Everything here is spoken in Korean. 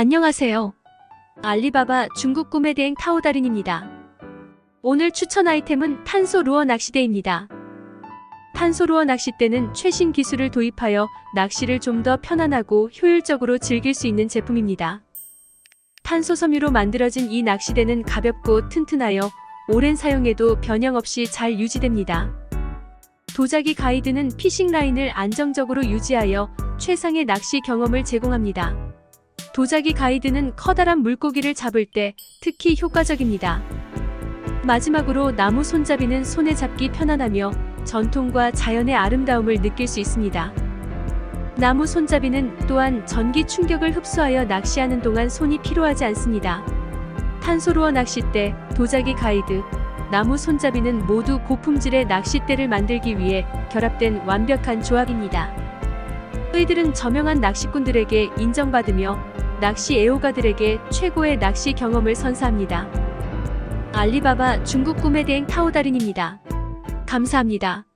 안녕하세요. 알리바바 중국 꿈의 대행 타오다린입니다. 오늘 추천 아이템은 탄소 루어 낚시대입니다. 탄소 루어 낚싯대는 최신 기술을 도입하여 낚시를 좀 더 편안하고 효율적으로 즐길 수 있는 제품입니다. 탄소 섬유로 만들어진 이 낚시대는 가볍고 튼튼하여 오랜 사용에도 변형 없이 잘 유지됩니다. 도자기 가이드는 피싱 라인을 안정적으로 유지하여 최상의 낚시 경험을 제공합니다. 도자기 가이드는 커다란 물고기를 잡을 때 특히 효과적입니다. 마지막으로 나무 손잡이는 손에 잡기 편안하며 전통과 자연의 아름다움을 느낄 수 있습니다. 나무 손잡이는 또한 전기 충격을 흡수하여 낚시하는 동안 손이 필요하지 않습니다. 탄소루어 낚싯대, 도자기 가이드, 나무 손잡이는 모두 고품질의 낚싯대를 만들기 위해 결합된 완벽한 조합입니다. 저희들은 저명한 낚시꾼들에게 인정받으며 낚시 애호가들에게 최고의 낚시 경험을 선사합니다. 알리바바 중국 꿈의 대행 타오다린입니다. 감사합니다.